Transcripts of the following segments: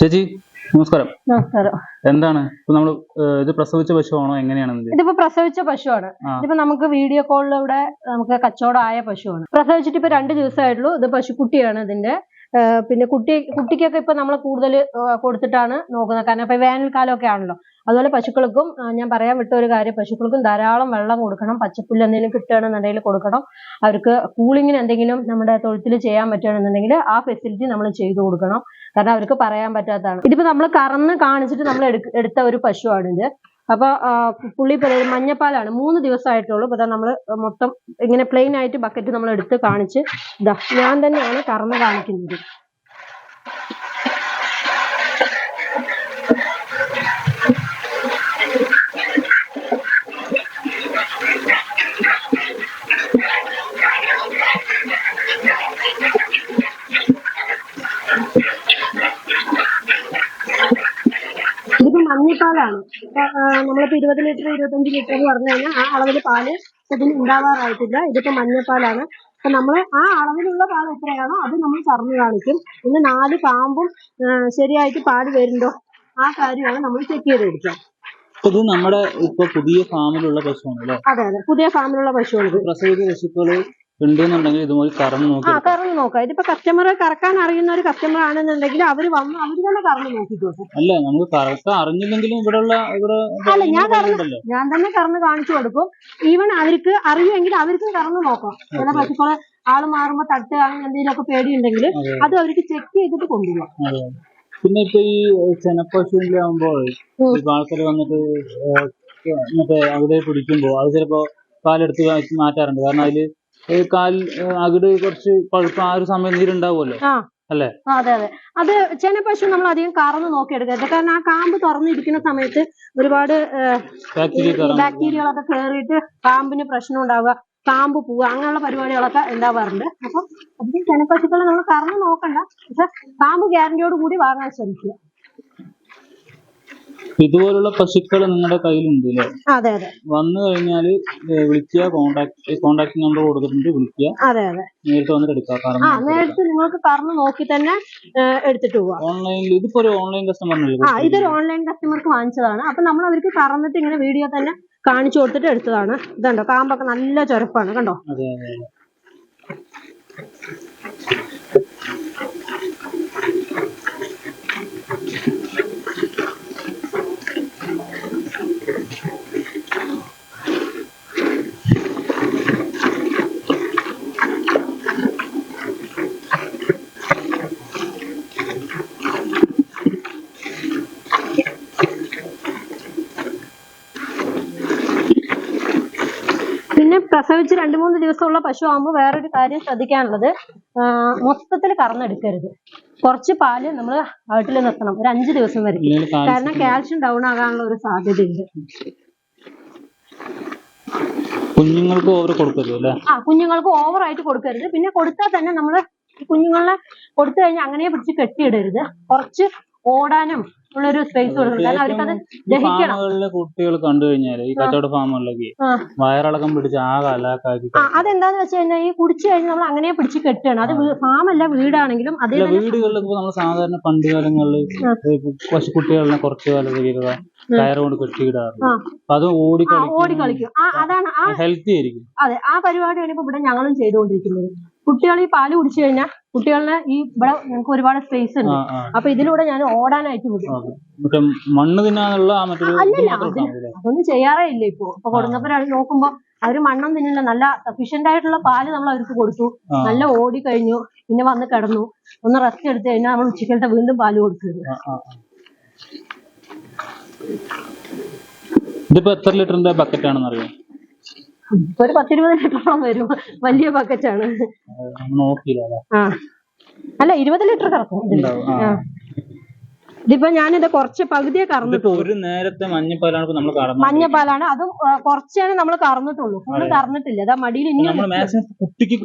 ചേച്ചി നമസ്കാരം. നമസ്കാരം. എന്താണ്? ഇപ്പൊ നമ്മൾ ഇത് പ്രസവിച്ച പശുവാണോ? എങ്ങനെയാണ് ഇത്? ഇതിപ്പോ പ്രസവിച്ച പശുവാണ്. ഇതിപ്പോ നമുക്ക് വീഡിയോ കോളിലൂടെ നമുക്ക് കച്ചവടമായ പശുവാണ്. പ്രസവിച്ചിട്ട് ഇപ്പൊ രണ്ട് ദിവസമായിട്ടുള്ളൂ ഇത് പശുക്കുട്ടിയാണ് ഇതിന്റെ. പിന്നെ കുട്ടി കുട്ടിക്കൊക്കെ ഇപ്പൊ നമ്മൾ കൂടുതൽ കൊടുത്തിട്ടാണ് നോക്കുന്നത്. കാരണം ഇപ്പൊ വേനൽക്കാലമൊക്കെ ആണല്ലോ. അതുപോലെ പശുക്കൾക്കും ഞാൻ പറയാൻ വിട്ട ഒരു കാര്യം. പശുക്കൾക്കും ധാരാളം വെള്ളം കൊടുക്കണം. പച്ചപ്പുല്ല് എന്തെങ്കിലും കിട്ടുകയാണെന്നുണ്ടെങ്കിൽ കൊടുക്കണം. അവർക്ക് കൂളിങ്ങിന് എന്തെങ്കിലും നമ്മുടെ തൊഴുത്തിൽ ചെയ്യാൻ പറ്റുകയാണെന്നുണ്ടെങ്കിൽ ആ ഫെസിലിറ്റി നമ്മൾ ചെയ്തു കൊടുക്കണം. കാരണം അവർക്ക് പറയാൻ പറ്റാത്തതാണ്. ഇതിപ്പോ നമ്മൾ കറന്ന് കാണിച്ചിട്ട് നമ്മൾ എടുത്ത ഒരു പശുവാണിത്. അപ്പൊ പുള്ളി പറയുന്നത് മഞ്ഞപ്പാലാണ്. മൂന്ന് ദിവസമായിട്ടുള്ളൂ. അപ്പൊ നമ്മൾ മൊത്തം ഇങ്ങനെ പ്ലെയിൻ ആയിട്ട് ബക്കറ്റ് നമ്മൾ എടുത്ത് കാണിച്ച് ഇതാ ഞാൻ തന്നെയാണ് കറന്ന് കാണിക്കുന്നത്. മഞ്ഞപ്പാലാണ്. നമ്മളിപ്പോ ഇരുപത് ലിറ്റർ ഇരുപത്തഞ്ച് ലിറ്റർ എന്ന് പറഞ്ഞു കഴിഞ്ഞാൽ ആ അളവിൽ പാൽ ഇതിന് ഉണ്ടാവാറായിട്ടില്ല. ഇതിപ്പോ മഞ്ഞപ്പാലാണ്. അപ്പൊ നമ്മൾ ആ അളവിലുള്ള പാൽ എത്രയാണോ അത് നമ്മൾ പറഞ്ഞു കാണിക്കും. പിന്നെ നാല് പാമ്പും ശരിയായിട്ട് പാൽ വരുന്നുണ്ടോ? ആ കാര്യമാണ് നമ്മൾ ചെക്ക് ചെയ്ത് കൊടുക്കുക ഇത് നമ്മുടെ ഇപ്പൊ പുതിയ ഫാമിലുള്ള പശുവാണ് അല്ലേ അതെ അതെ. പുതിയ ഫാമിലുള്ള പശുവാണ് പ്രസവിച്ച പശുക്കൾ ഉണ്ടെന്നുണ്ടെങ്കിൽ ഇതുപോലെ കറന്ന് നോക്കി ആ കറന്ന് നോക്കാം. ഇതിപ്പോ കസ്റ്റമർ കറക്കാൻ അറിയുന്ന ഒരു കസ്റ്റമർ ആണെന്നുണ്ടെങ്കിൽ അവർ വന്ന് അവർ തന്നെ കറന്ന് നോക്കിക്കോട്ടെ അല്ല നമുക്ക് കറക്കാൻ അറിഞ്ഞില്ലെങ്കിലും ഇവിടെയുള്ള ഇവിടെ അല്ല, ഞാൻ കറന്ന് ഞാൻ തന്നെ കറന്ന് കാണിച്ചു കൊടുക്കും. ഈവൻ അവർക്ക് അറിയുമെങ്കിൽ അവർക്കും കറന്ന് നോക്കാം. ചില പശുക്കളെ ആൾ മാറുമ്പോ തട്ട് അങ്ങനെ എന്തെങ്കിലുമൊക്കെ പേടിയുണ്ടെങ്കിൽ അത്. അവർക്ക് ചെക്ക് ചെയ്തിട്ട് കൊണ്ടുപോകാം. പിന്നെ ഇപ്പൊ ഈ ചെനപ്പശുവിന്റെ ആകുമ്പോൾ. ഇപ്പൊ ആൾക്കാർ വന്നിട്ട് മറ്റേ അവിടെ പിടിക്കുമ്പോ അത് ചിലപ്പോ പാലെടുത്ത് മാറ്റാറുണ്ട്. കാരണം അതിൽ കാൽ അകിട് കുറച്ച് പഴുപ്പ് ആ ഒരു സമയം നീരുണ്ടാവുമല്ലോ അല്ലേ? അതെ അതെ. അത് ചെന പശു നമ്മൾ അധികം കറന്ന് നോക്കിയെടുക്കരുത്. കാരണം ആ കാമ്പ് തുറന്നിരിക്കുന്ന സമയത്ത് ഒരുപാട് ബാക്ടീരിയകളൊക്കെ കയറിയിട്ട് കാമ്പിന് പ്രശ്നം ഉണ്ടാവുക കാമ്പ് പോവുക അങ്ങനെയുള്ള പരിപാടികളൊക്കെ ഉണ്ടാവാറുണ്ട് അപ്പം അതിന് ചെനപ്പശുക്കളെ നമ്മൾ കറന്ന് നോക്കണ്ട. പക്ഷെ കാമ്പ് ഗ്യാരണ്ടിയോട് കൂടി വാങ്ങാൻ ശ്രമിക്കുക. ഇതുപോലുള്ള പശുക്കൾ നിങ്ങളുടെ കയ്യിലുണ്ട് അല്ലേ അതെ അതെ. വന്നു കഴിഞ്ഞാൽ വിളിക്കുക കോണ്ടാക്ട് കോണ്ടാക്ട് നമ്പർ കൊടുത്തിട്ടുണ്ട് വിളിക്കുക. അതെ അതെ. നേരിട്ട് വന്നിട്ട് എടുക്കാം ആ കാരണം നേരിട്ട് നിങ്ങൾക്ക് കറന്ന് നോക്കി തന്നെ എടുത്തിട്ട് പോവാം. ഓൺലൈനിൽ ഇതിപ്പോ ഒരു ഓൺലൈൻ കസ്റ്റമർ ആ ഇതൊരു ഓൺലൈൻ കസ്റ്റമർക്ക് വാങ്ങിച്ചതാണ്. അപ്പൊ നമ്മൾ അവർക്ക് കറന്നിട്ട് ഇങ്ങനെ വീഡിയോ തന്നെ കാണിച്ചു കൊടുത്തിട്ട് എടുത്തതാണ്. ഇതുണ്ടോ? കാമ്പൊക്കെ നല്ല ചൊരപ്പാണ് കണ്ടോ? അതെ അതെ Thank പിന്നെ പ്രസവിച്ച് രണ്ട് മൂന്ന് ദിവസമുള്ള പശു ആകുമ്പോൾ വേറൊരു കാര്യം ശ്രദ്ധിക്കാനുള്ളത് മൊത്തത്തിൽ കറന്നെടുക്കരുത്. കുറച്ച് പാൽ നമ്മൾ വീട്ടിൽ നിർത്തണം ഒരു അഞ്ച് ദിവസം വരെ. കാരണം കാൽഷ്യം ഡൗൺ ആകാനുള്ള ഒരു സാധ്യതയുണ്ട്. കുഞ്ഞുങ്ങൾക്ക് ഓവർ കൊടുക്കരുത് ആ കുഞ്ഞുങ്ങൾക്ക് ഓവർ ആയിട്ട് കൊടുക്കരുത്. പിന്നെ കൊടുത്താൽ തന്നെ നമ്മൾ കുഞ്ഞുങ്ങളെ കൊടുത്തു കഴിഞ്ഞാൽ അങ്ങനെ പിടിച്ച് കെട്ടിയിടരുത്. കുറച്ച് ഓടാനും ഉള്ളൊരു സ്പേസ് കൊടുക്കണം കാരണം അവർക്കത് ദഹിക്കണം. കുട്ടികൾ കണ്ടു കഴിഞ്ഞാൽ ഈ കച്ചവട ഫാമുകളിലൊക്കെ വയറിളക്കം പിടിച്ച് ആകെ അലാക്കാക്കി അതെന്താന്ന് വെച്ച് കഴിഞ്ഞാൽ ഈ കുടിച്ചു കഴിഞ്ഞാൽ നമ്മൾ അങ്ങനെ പിടിച്ച് കെട്ടുകയാണ്. അത് ഫാമല്ല വീടാണെങ്കിലും അതേ ഇപ്പൊ നമ്മൾ സാധാരണ പണ്ട് കാലങ്ങളിൽ പശു കുട്ടികളെ കുറച്ച് കാലം കഴിയുക കയറ് കൊണ്ട് കെട്ടിയിടാറുണ്ട്. അത് ഓടി ഓടി കളിക്കും അതാണ് ഹെൽത്തി ആയിരിക്കും. അതെ ആ പരിപാടിയാണ് ഇപ്പൊ ഇവിടെ ഞങ്ങളും ചെയ്തുകൊണ്ടിരിക്കുന്നത്. കുട്ടികൾ ഈ പാൽ കുടിച്ചു കഴിഞ്ഞാൽ കുട്ടികളെ ഈ ഇവിടെ ഞങ്ങൾക്ക് ഒരുപാട് സ്പേസ് ഉണ്ട്. അപ്പൊ ഇതിലൂടെ ഞാൻ ഓടാനായിട്ട് വിടും. മണ്ണ് തിന്നാനുള്ള അല്ലല്ല, അതൊന്നും ചെയ്യാറേ ഇല്ല ഇപ്പൊ. ഇപ്പൊ കൊടുന്നപ്പോ നോക്കുമ്പോ അവർ മണ്ണം തിന്നില്ല. നല്ല സഫീഷ്യന്റ് ആയിട്ടുള്ള പാൽ നമ്മൾ അവർക്ക് കൊടുത്തു. നല്ല ഓടി കഴിഞ്ഞു പിന്നെ വന്ന് കിടന്നു. ഒന്ന് റെസ്റ്റ് എടുത്തു കഴിഞ്ഞാൽ നമ്മൾ ഉച്ചക്കലത്തെ വീണ്ടും പാൽ ആ. ഇതിപ്പോ എത്ര ലിറ്ററിന്റെ ബക്കറ്റ് ആണെന്ന് അറിയാം ഇപ്പൊ ഒരു പത്തിരുപത് ലിറ്ററോളം വരും. വലിയ ബക്കറ്റാണ് ആ. അല്ല ഇരുപത് ലിറ്റർ കറക്കും. ആ. ഇതിപ്പോ ഞാനിത് കുറച്ച് പകുതിയെ കറന്നിട്ടുള്ളൂ. ഒരു നേരത്തെ മഞ്ഞപ്പാലാണ് നമ്മൾ മഞ്ഞപ്പാലാണ്. അതും കുറച്ചാണ് നമ്മൾ കറന്നിട്ടുള്ളൂ. ഫുള്ള് കറന്നിട്ടില്ല. അതാ മടിയിൽ ഇനി കുട്ടിക്ക്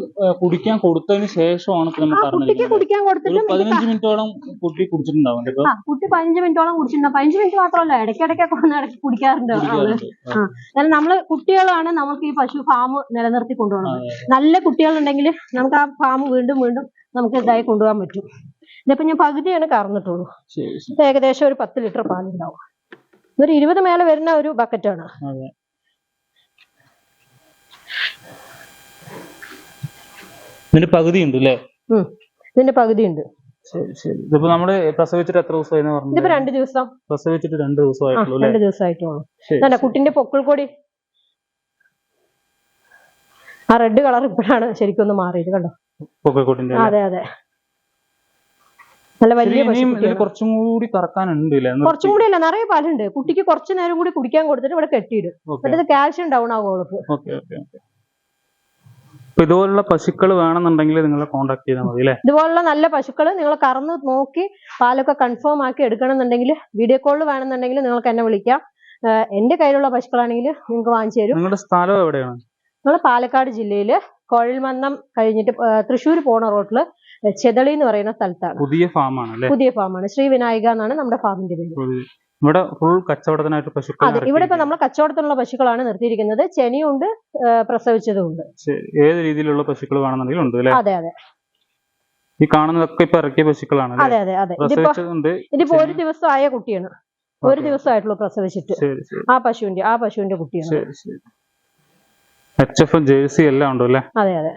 കുടിക്കാൻ കൊടുത്തതിന് ശേഷമാണ് കുട്ടിക്ക് കുടിക്കാൻ കൊടുത്തിട്ട് പതിനഞ്ച് മിനിറ്റോളം കുട്ടി കുടിച്ചിട്ടുണ്ടാവും. കുട്ടി പതിനഞ്ച് മിനിറ്റോളം കുടിച്ചിട്ടുണ്ടാവും പതിനഞ്ച് മിനിറ്റ് മാത്രമല്ല ഇടയ്ക്കിടയ്ക്കൊക്കെ വന്ന് ഇടയ്ക്ക് കുടിക്കാറുണ്ട്. ആൾ നമ്മൾ കുട്ടികളാണ് നമുക്ക് ഈ പശു ഫാം നിലനിർത്തി കൊണ്ടുപോകുന്നത്. നല്ല കുട്ടികളുണ്ടെങ്കിൽ നമുക്ക് ആ ഫാം വീണ്ടും വീണ്ടും നമുക്ക് ഇതായി കൊണ്ടുപോകാൻ പറ്റും. ഇതിപ്പോ ഞാൻ പകുതിയാണ് കറന്നിട്ടുള്ളൂ ഏകദേശം ഒരു പത്ത് ലിറ്റർ പാലുണ്ടാവും. ഇതൊരു ഇരുപത് മേലെ വരുന്ന ഒരു ബക്കറ്റാണ്. അതെ. ഇതിന്റെ പകുതി ഉണ്ട് അല്ലേ ഉം. ഇതിന്റെ പകുതി ഉണ്ട്. ഇതിപ്പോ നമ്മൾ പ്രസവിച്ചിട്ട് എത്ര ദിവസമായി ഇതിപ്പോ രണ്ട് ദിവസം. പ്രസവിച്ചിട്ട് രണ്ട് ദിവസമായിട്ടുള്ളൂ രണ്ട് ദിവസമായിട്ടുള്ളൂ. കുട്ടിന്റെ പൊക്കിൾ കൂടി ആ റെഡ് കളർ ഇപ്പോഴാണ് ശരിക്കും ഒന്ന് മാറിയത് കണ്ടോ? അതെ അതെ. നല്ല വലിയ കുറച്ചും കൂടി കറക്കാനുണ്ട് കുറച്ചും കൂടി അല്ല നിറയെ പാലുണ്ട്. കുട്ടിക്ക് കുറച്ച് നേരം കൂടി കുടിക്കാൻ കൊടുത്തിട്ട് ഇവിടെ കെട്ടിയിടും. എന്നിട്ട് കാൽഷ്യം ഡൗൺ ആകും അവൾക്ക്. ഇതുപോലുള്ള പശുക്കൾ വേണമെന്നുണ്ടെങ്കിൽ നിങ്ങളെ കോണ്ടാക്ട് ചെയ്താൽ മതി അല്ലേ? ഇതുപോലുള്ള നല്ല പശുക്കൾ നിങ്ങൾ കറന്ന് നോക്കി പാലൊക്കെ കൺഫേം ആക്കി എടുക്കണമെന്നുണ്ടെങ്കിൽ വീഡിയോ കോളിൽ വേണമെന്നുണ്ടെങ്കിൽ നിങ്ങൾക്ക് എന്നെ വിളിക്കാം. എന്റെ കയ്യിലുള്ള പശുക്കളാണെങ്കിൽ നിങ്ങൾക്ക് വാങ്ങിച്ചു തരും. നിങ്ങളുടെ സ്ഥലം എവിടെയാണ്? നിങ്ങൾ പാലക്കാട് ജില്ലയിൽ കോഴിൽമന്നം കഴിഞ്ഞിട്ട് തൃശ്ശൂർ പോണ റോട്ടിൽ ചെതളി എന്ന് പറയുന്ന സ്ഥലത്താണ്. പുതിയ ഫാമാണ് പുതിയ ഫാമാണ്. ശ്രീ വിനായക എന്നാണ് നമ്മുടെ ഫാമിന്റെ പേര്. ഇവിടെ ഫുൾ കച്ചവടത്തിനായിട്ട് പശുക്കൾ അതെ ഇവിടെ ഇപ്പൊ നമ്മൾ കച്ചവടത്തിനുള്ള പശുക്കളാണ് നിർത്തിയിരിക്കുന്നത്. ചെനിയുണ്ട് പ്രസവിച്ചതുമുണ്ട്. ഏത് രീതിയിലുള്ള പശുക്കൾ വേണമെന്നുണ്ടെങ്കിലും ഉണ്ട് അല്ലേ? അതെ അതെ. ഈ കാണുന്നതൊക്കെ ഇപ്പൊ ഇറക്കിയ പശുക്കളാണ് അതെ അതെ അതെ. ഇതിപ്പോ ഒരു ദിവസം ആയ കുട്ടിയാണ്. ഒരു ദിവസമായിട്ടുള്ളൂ പ്രസവിച്ചിട്ട്. ആ പശുവിന്റെ ആ പശുവിന്റെ കുട്ടിയാണ്. എച്ച് എഫ് ജേഴ്സി എല്ലാം ഉണ്ടല്ലേ അതെ അതെ.